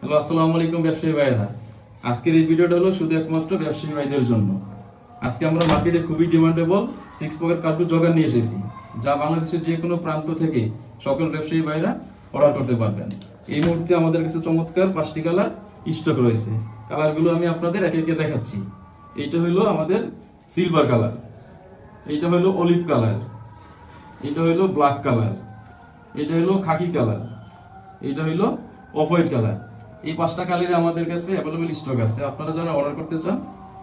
Hello, আসসালামু আলাইকুম ব্যবসায়ী ভাইয়েরা। আজকের এই ভিডিওটা হলো শুধু একমাত্র ব্যবসায়ী ভাইদের জন্য। আজকে আমরা মার্কেটে খুবই ডিমান্ডেবল সিক্স পকেট কার্টুন জোগান নিয়ে এসেছি, যা বাংলাদেশের যে কোনো প্রান্ত থেকে সকল ব্যবসায়ী ভাইরা অর্ডার করতে পারবেন। এই মুহূর্তে আমাদের কাছে চমৎকার পাঁচটি কালার স্টক রয়েছে। কালারগুলো আমি আপনাদের একে একে দেখাচ্ছি। এইটা হলো আমাদের সিলভার কালার এইটা হলো অলিভ কালার এটা হলো ব্ল্যাক কালার এটা হলো খাকি কালার এটা হইল অফ হোয়াইট কালার এই পাঁচটা কালারে আমাদের কাছে অ্যাভেলেবল স্টক আছে। আপনারা যারা অর্ডার করতে চান,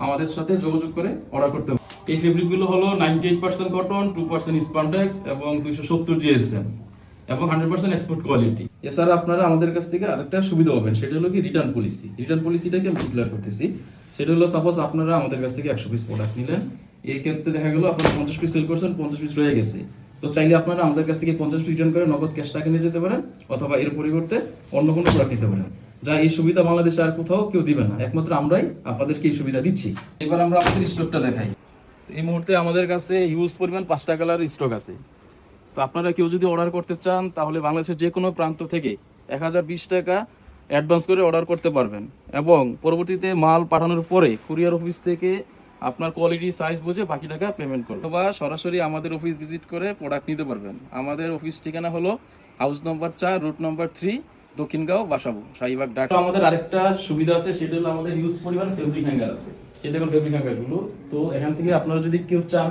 আমাদের সাথে যোগাযোগ করে অর্ডার করতে এই ফেব্রিকগুলো হলো ninety eight percent cotton two percent spandex এবং দুইশো সত্তর জিএসএম এবং হান্ড্রেড পার্সেন্ট এক্সপোর্ট কোয়ালিটি এছাড়া আপনারা আমাদের কাছ থেকে আরেকটা সুবিধা পাবেন, সেটা হলো কি রিটার্ন পলিসি রিটার্ন পলিসিটাকে আমি ডিক্লেয়ার করতেছি। সেটা হলো সাপোজ আপনারা আমাদের কাছ থেকে একশো পিস প্রোডাক্ট নিলেন। এই ক্ষেত্রে দেখা গেলো আপনারা পঞ্চাশ পিস সেল করছেন, পঞ্চাশ পিস রয়ে গেছে। তো চাইলে আপনারা আমাদের কাছ থেকে পঞ্চাশ পিস রিটার্ন করে নগদ ক্যাশ টাকা নিয়ে যেতে পারেন, অথবা এর পরিবর্তে অন্য কোনো প্রোডাক্ট নিতে পারেন। যা এই সুবিধা বাংলাদেশে আর কোথাও কেউ দিবে না। একমাত্র আমরাই আপনাদেরকে এই সুবিধা দিচ্ছি। এবার আমরা আমাদের স্টকটা দেখাই। এই মুহূর্তে আমাদের কাছে হিউজ পরিমাণ পাঁচটা কালার স্টক আছে। তো আপনারা কেউ যদি অর্ডার করতে চান, তাহলে বাংলাদেশের যে কোনো প্রান্ত থেকে এক হাজার বিশ টাকা অ্যাডভান্স করে অর্ডার করতে পারবেন। এবং পরবর্তীতে মাল পাঠানোর পরে কুরিয়ার অফিস থেকে আপনার কোয়ালিটি সাইজ বুঝে বাকি টাকা পেমেন্ট করবেন। বা সরাসরি আমাদের অফিস ভিজিট করে প্রোডাক্ট নিতে পারবেন। আমাদের অফিস ঠিকানা হলো হাউস নম্বর চার route number three Dakshingaon Basabo Shahibag তো আমাদের আরেকটা সুবিধা আছে, সেটা হলো আমাদের ইউজ পরিমাণ ফেব্রিক হ্যাঙ্গার আছে। এই দেখুন ফেব্রিক হ্যাঙ্গারগুলো। তো এখান থেকে আপনারা যদি কেউ চান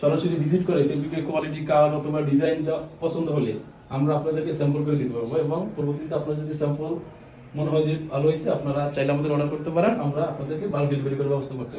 সরাসরি ভিজিট করে ফেব্রিকের কোয়ালিটি কালার অথবা ডিজাইন পছন্দ হলে, আমরা আপনাদেরকে স্যাম্পল করে দিতে পারব এবং পরবর্তীতে আপনার যদি স্যাম্পল মনে হয় যে ভালো হয়েছে, আপনারা চাইলে আমাদের অর্ডার করতে পারেন, আমরা আপনাদেরকে বাল্ক ডেলিভারি করার ব্যবস্থা করতে পারব।